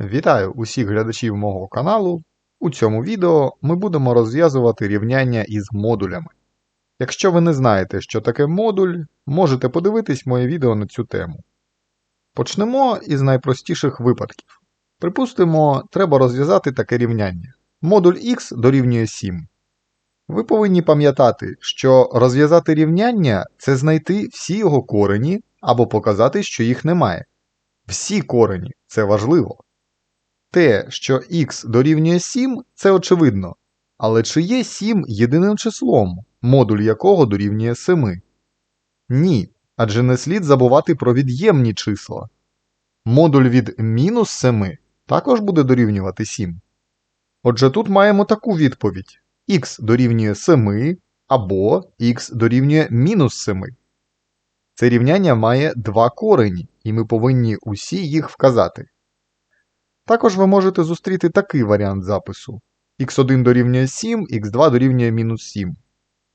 Вітаю усіх глядачів мого каналу. У цьому відео ми будемо розв'язувати рівняння із модулями. Якщо ви не знаєте, що таке модуль, можете подивитись моє відео на цю тему. Почнемо із найпростіших випадків. Припустимо, треба розв'язати таке рівняння. Модуль х дорівнює 7. Ви повинні пам'ятати, що розв'язати рівняння це знайти всі його корені або показати, що їх немає. Всі корені це важливо. Те, що х дорівнює 7, це очевидно. Але чи є 7 єдиним числом, модуль якого дорівнює 7? Ні, адже не слід забувати про від'ємні числа. Модуль від мінус 7 також буде дорівнювати 7. Отже, тут маємо таку відповідь: х дорівнює 7 або х дорівнює мінус 7. Це рівняння має два корені, і ми повинні усі їх вказати. Також ви можете зустріти такий варіант запису: x1 дорівнює 7, x2 дорівнює мінус 7.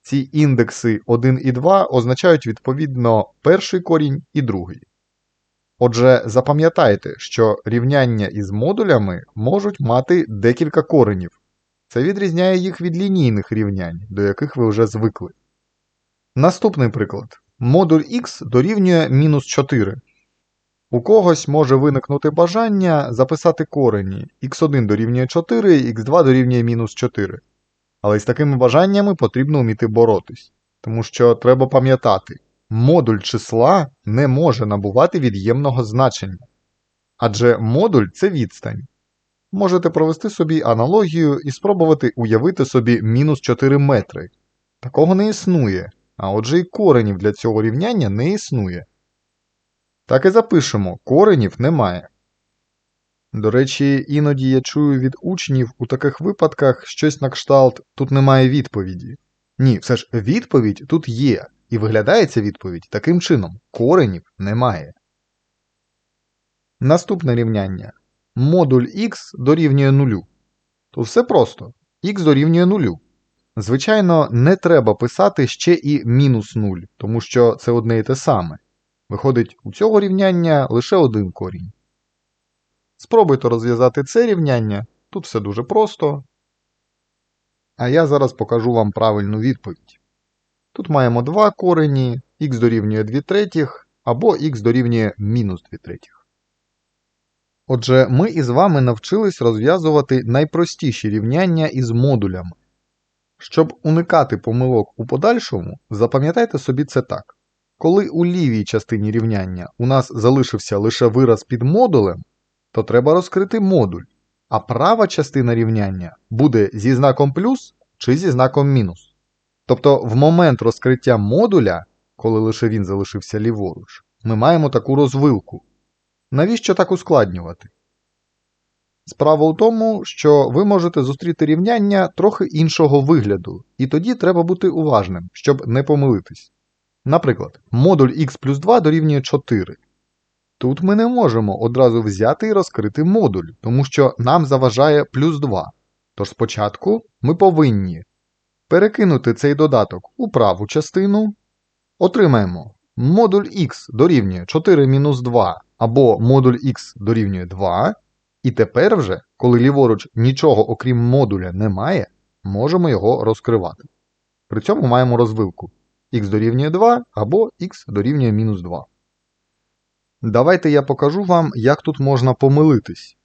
Ці індекси 1 і 2 означають відповідно перший корінь і другий. Отже, запам'ятайте, що рівняння із модулями можуть мати декілька коренів. Це відрізняє їх від лінійних рівнянь, до яких ви вже звикли. Наступний приклад. Модуль х дорівнює мінус 4. У когось може виникнути бажання записати корені x1 дорівнює 4, x2 дорівнює мінус 4. Але з такими бажаннями потрібно вміти боротись, тому що треба пам'ятати, модуль числа не може набувати від'ємного значення. Адже модуль це відстань. Можете провести собі аналогію і спробувати уявити собі мінус 4 метри. Такого не існує, а отже і коренів для цього рівняння не існує. Так і запишемо, коренів немає. До речі, іноді я чую від учнів у таких випадках щось на кшталт тут немає відповіді. Ні, все ж відповідь тут є, і виглядає ця відповідь таким чином: коренів немає. Наступне рівняння. Модуль х дорівнює нулю. Тут все просто. х дорівнює нулю. Звичайно, не треба писати ще і мінус 0, тому що це одне і те саме. Виходить, у цього рівняння лише один корінь. Спробуйте розв'язати це рівняння, тут все дуже просто. А я зараз покажу вам правильну відповідь. Тут маємо два корені, х дорівнює 2 третіх або х дорівнює мінус 2 третіх. Отже, ми із вами навчились розв'язувати найпростіші рівняння із модулями. Щоб уникати помилок у подальшому, запам'ятайте собі це так. Коли у лівій частині рівняння у нас залишився лише вираз під модулем, то треба розкрити модуль, а права частина рівняння буде зі знаком плюс чи зі знаком мінус. Тобто в момент розкриття модуля, коли лише він залишився ліворуч, ми маємо таку розвилку. Навіщо так ускладнювати? Справа у тому, що ви можете зустріти рівняння трохи іншого вигляду, і тоді треба бути уважним, щоб не помилитись. Наприклад, модуль х плюс 2 дорівнює 4. Тут ми не можемо одразу взяти і розкрити модуль, тому що нам заважає плюс 2. Тож спочатку ми повинні перекинути цей додаток у праву частину, отримаємо модуль х дорівнює 4 мінус 2 або модуль х дорівнює 2. І тепер вже, коли ліворуч нічого окрім модуля немає, можемо його розкривати. При цьому маємо розвилку х дорівнює 2 або х дорівнює мінус 2. Давайте я покажу вам, як тут можна помилитись.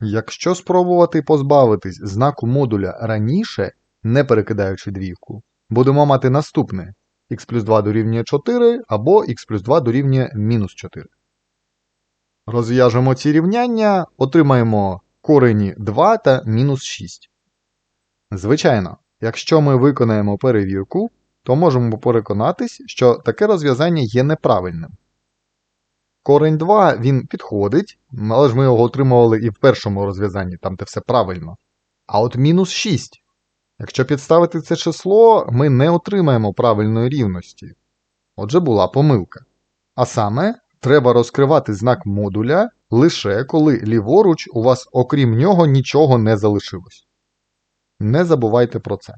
Якщо спробувати позбавитись знаку модуля раніше, не перекидаючи двійку, будемо мати наступне х плюс 2 дорівнює 4 або х плюс 2 дорівнює мінус 4. Розв'яжемо ці рівняння, отримаємо корені 2 та мінус 6. Звичайно, якщо ми виконаємо перевірку, то можемо переконатись, що таке розв'язання є неправильним. Корень 2 він підходить, але ж ми його отримували і в першому розв'язанні, там де все правильно. А от мінус 6. Якщо підставити це число, ми не отримаємо правильної рівності. Отже, була помилка. А саме, треба розкривати знак модуля лише коли ліворуч у вас, окрім нього, нічого не залишилось. Не забувайте про це.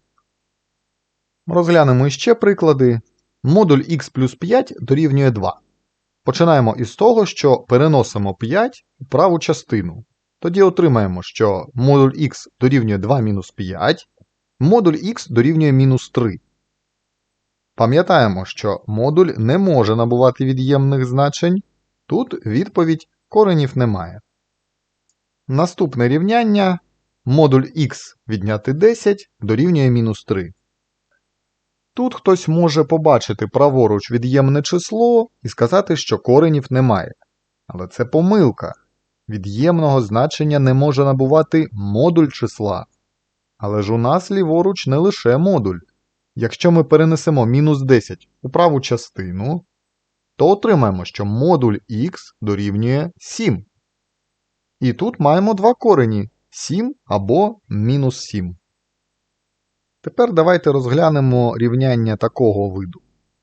Розглянемо ще приклади. Модуль х плюс 5 дорівнює 2. Починаємо із того, що переносимо 5 у праву частину, тоді отримаємо, що модуль х дорівнює 2 мінус 5, модуль х дорівнює мінус 3. Пам'ятаємо, що модуль не може набувати від'ємних значень. Тут відповідь коренів немає. Наступне рівняння модуль х відняти 10 дорівнює мінус 3. Тут хтось може побачити праворуч від'ємне число і сказати, що коренів немає. Але це помилка. Від'ємного значення не може набувати модуль числа. Але ж у нас ліворуч не лише модуль. Якщо ми перенесемо мінус 10 у праву частину, то отримаємо, що модуль х дорівнює 7. І тут маємо два корені 7 або мінус 7. Тепер давайте розглянемо рівняння такого виду.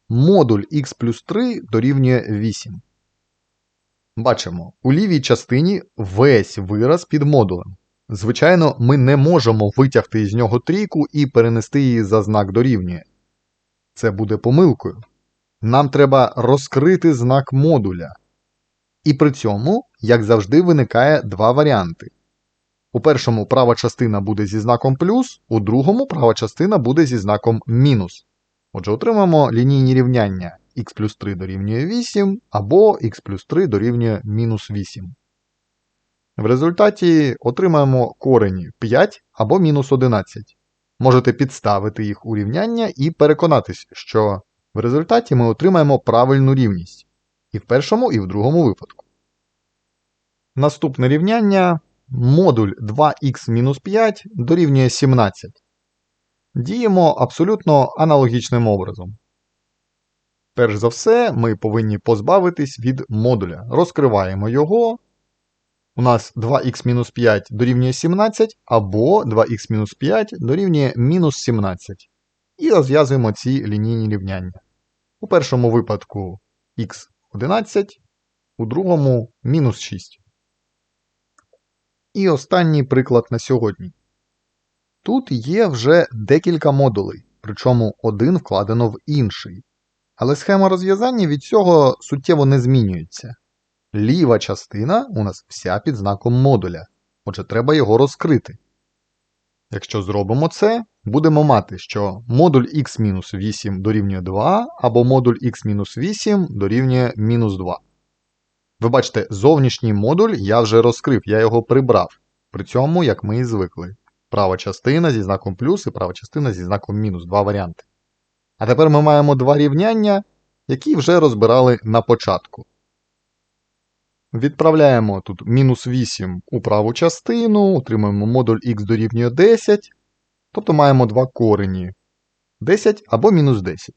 Модуль х плюс 3 дорівнює 8. Бачимо, у лівій частині весь вираз під модулем. Звичайно, ми не можемо витягти із нього трійку і перенести її за знак дорівнює. Це буде помилкою. Нам треба розкрити знак модуля. І при цьому, як завжди, виникає два варіанти. У першому права частина буде зі знаком плюс, у другому права частина буде зі знаком мінус. Отже, отримаємо лінійні рівняння х плюс 3 дорівнює 8 або х плюс 3 дорівнює мінус 8. В результаті отримаємо корені 5 або мінус 11. Можете підставити їх у рівняння і переконатись, що в результаті ми отримаємо правильну рівність і в першому, і в другому випадку. Наступне рівняння модуль 2х-5 дорівнює 17. Діємо абсолютно аналогічним образом. Перш за все, ми повинні позбавитись від модуля. Розкриваємо його. У нас 2х-5 дорівнює 17, або 2х-5 дорівнює мінус 17. І розв'язуємо ці лінійні рівняння. У першому випадку х 11, у другому мінус 6. І останній приклад на сьогодні. Тут є вже декілька модулей, причому один вкладено в інший. Але схема розв'язання від цього суттєво не змінюється. Ліва частина у нас вся під знаком модуля, отже, треба його розкрити. Якщо зробимо це, будемо мати, що модуль x-8 дорівнює 2, або модуль x-8 дорівнює мінус 2. Ви бачите, зовнішній модуль я вже розкрив, я його прибрав. При цьому, як ми і звикли. Права частина зі знаком плюс і права частина зі знаком мінус, два варіанти. А тепер ми маємо два рівняння, які вже розбирали на початку. Відправляємо тут мінус 8 у праву частину, отримуємо модуль х дорівнює 10, тобто маємо два корені 10 або мінус 10.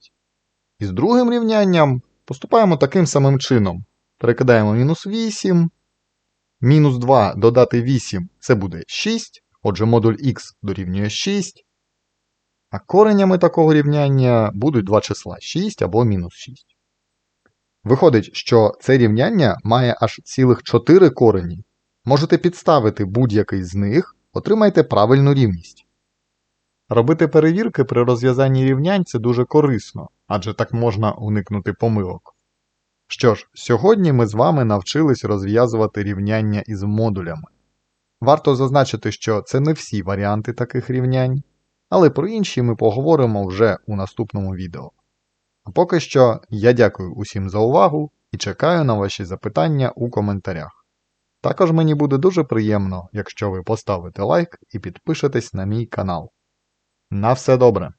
І з другим рівнянням поступаємо таким самим чином. Перекидаємо мінус 8, мінус 2 додати 8 це буде 6, отже модуль х дорівнює 6. А коренями такого рівняння будуть два числа 6 або мінус 6. Виходить, що це рівняння має аж цілих 4 корені. Можете підставити будь-який з них, отримайте правильну рівність. Робити перевірки при розв'язанні рівнянь це дуже корисно, адже так можна уникнути помилок. Що ж, сьогодні ми з вами навчились розв'язувати рівняння із модулями. Варто зазначити, що це не всі варіанти таких рівнянь, але про інші ми поговоримо вже у наступному відео. А поки що я дякую усім за увагу і чекаю на ваші запитання у коментарях. Також мені буде дуже приємно, якщо ви поставите лайк і підпишетесь на мій канал. На все добре!